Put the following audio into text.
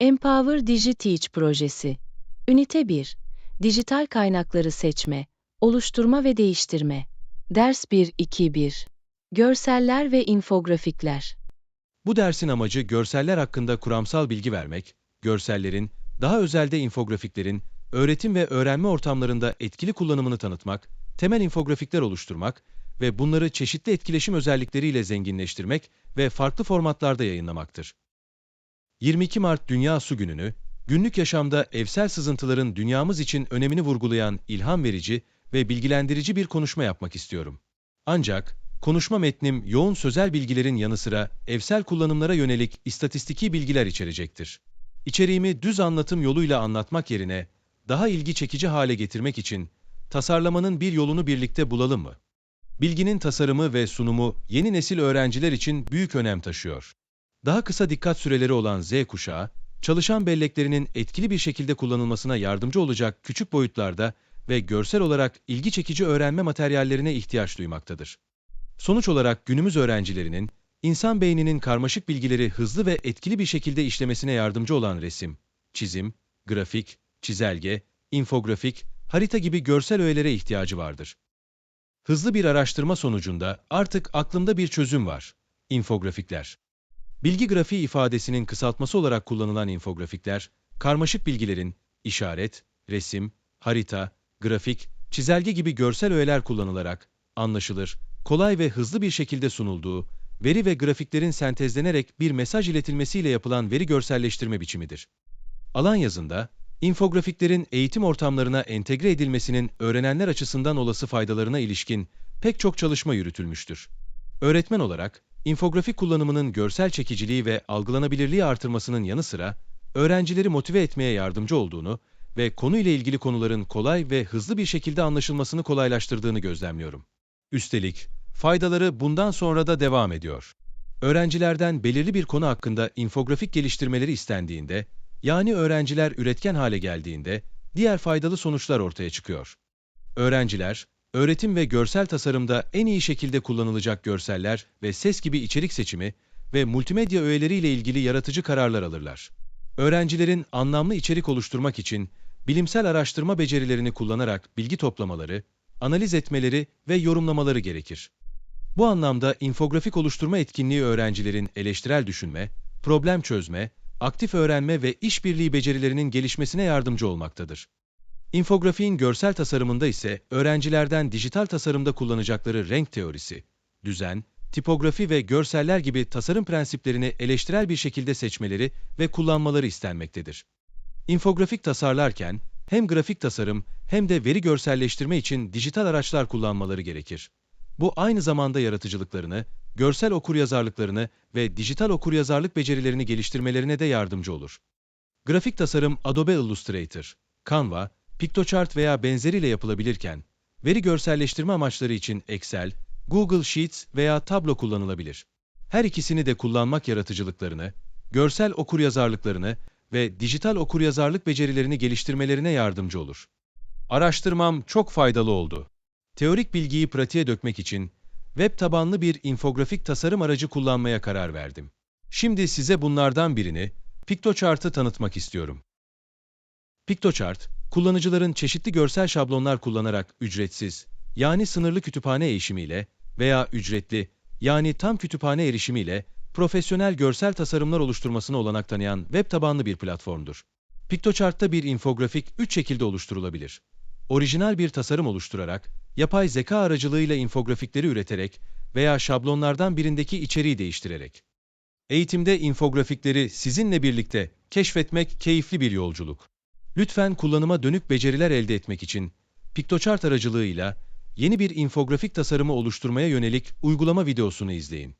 Empower DigiTeach projesi. Ünite 1. Dijital kaynakları seçme, oluşturma ve değiştirme. Ders 1-2-1. Görseller ve infografikler. Bu dersin amacı görseller hakkında kuramsal bilgi vermek, görsellerin, daha özelde infografiklerin, öğretim ve öğrenme ortamlarında etkili kullanımını tanıtmak, temel infografikler oluşturmak ve bunları çeşitli etkileşim özellikleriyle zenginleştirmek ve farklı formatlarda yayınlamaktır. 22 Mart Dünya Su Günü'nü, günlük yaşamda evsel sızıntıların dünyamız için önemini vurgulayan ilham verici ve bilgilendirici bir konuşma yapmak istiyorum. Ancak, konuşma metnim yoğun sözel bilgilerin yanı sıra evsel kullanımlara yönelik istatistiki bilgiler içerecektir. İçeriğimi düz anlatım yoluyla anlatmak yerine, daha ilgi çekici hale getirmek için, tasarlamanın bir yolunu birlikte bulalım mı? Bilginin tasarımı ve sunumu yeni nesil öğrenciler için büyük önem taşıyor. Daha kısa dikkat süreleri olan Z kuşağı, çalışan belleklerinin etkili bir şekilde kullanılmasına yardımcı olacak küçük boyutlarda ve görsel olarak ilgi çekici öğrenme materyallerine ihtiyaç duymaktadır. Sonuç olarak günümüz öğrencilerinin, insan beyninin karmaşık bilgileri hızlı ve etkili bir şekilde işlemesine yardımcı olan resim, çizim, grafik, çizelge, infografik, harita gibi görsel öğelere ihtiyacı vardır. Hızlı bir araştırma sonucunda artık aklımda bir çözüm var. İnfografikler. Bilgi grafiği ifadesinin kısaltması olarak kullanılan infografikler, karmaşık bilgilerin işaret, resim, harita, grafik, çizelge gibi görsel öğeler kullanılarak anlaşılır, kolay ve hızlı bir şekilde sunulduğu, veri ve grafiklerin sentezlenerek bir mesaj iletilmesiyle yapılan veri görselleştirme biçimidir. Alan yazında, infografiklerin eğitim ortamlarına entegre edilmesinin öğrenenler açısından olası faydalarına ilişkin pek çok çalışma yürütülmüştür. Öğretmen olarak, infografik kullanımının görsel çekiciliği ve algılanabilirliği artırmasının yanı sıra, öğrencileri motive etmeye yardımcı olduğunu ve konuyla ilgili konuların kolay ve hızlı bir şekilde anlaşılmasını kolaylaştırdığını gözlemliyorum. Üstelik, faydaları bundan sonra da devam ediyor. Öğrencilerden belirli bir konu hakkında infografik geliştirmeleri istendiğinde, yani öğrenciler üretken hale geldiğinde, diğer faydalı sonuçlar ortaya çıkıyor. Öğrenciler, öğretim ve görsel tasarımda en iyi şekilde kullanılacak görseller ve ses gibi içerik seçimi ve multimedya öğeleriyle ilgili yaratıcı kararlar alırlar. Öğrencilerin anlamlı içerik oluşturmak için bilimsel araştırma becerilerini kullanarak bilgi toplamaları, analiz etmeleri ve yorumlamaları gerekir. Bu anlamda infografik oluşturma etkinliği öğrencilerin eleştirel düşünme, problem çözme, aktif öğrenme ve işbirliği becerilerinin gelişmesine yardımcı olmaktadır. İnfografiğin görsel tasarımında ise öğrencilerden dijital tasarımda kullanacakları renk teorisi, düzen, tipografi ve görseller gibi tasarım prensiplerini eleştirel bir şekilde seçmeleri ve kullanmaları istenmektedir. İnfografik tasarlarken hem grafik tasarım hem de veri görselleştirme için dijital araçlar kullanmaları gerekir. Bu aynı zamanda yaratıcılıklarını, görsel okuryazarlıklarını ve dijital okuryazarlık becerilerini geliştirmelerine de yardımcı olur. Grafik tasarım Adobe Illustrator, Canva, Piktochart veya benzeriyle yapılabilirken, veri görselleştirme amaçları için Excel, Google Sheets veya Tableau kullanılabilir. Her ikisini de kullanmak yaratıcılıklarını, görsel okuryazarlıklarını ve dijital okuryazarlık becerilerini geliştirmelerine yardımcı olur. Araştırmam çok faydalı oldu. Teorik bilgiyi pratiğe dökmek için web tabanlı bir infografik tasarım aracı kullanmaya karar verdim. Şimdi size bunlardan birini, Piktochart'ı tanıtmak istiyorum. Piktochart, kullanıcıların çeşitli görsel şablonlar kullanarak ücretsiz, yani sınırlı kütüphane erişimiyle veya ücretli, yani tam kütüphane erişimiyle profesyonel görsel tasarımlar oluşturmasına olanak tanıyan web tabanlı bir platformdur. Piktochart'ta bir infografik üç şekilde oluşturulabilir. Orijinal bir tasarım oluşturarak, yapay zeka aracılığıyla infografikleri üreterek veya şablonlardan birindeki içeriği değiştirerek. Eğitimde infografikleri sizinle birlikte keşfetmek keyifli bir yolculuk. Lütfen kullanıma dönük beceriler elde etmek için Piktochart aracılığıyla yeni bir infografik tasarımı oluşturmaya yönelik uygulama videosunu izleyin.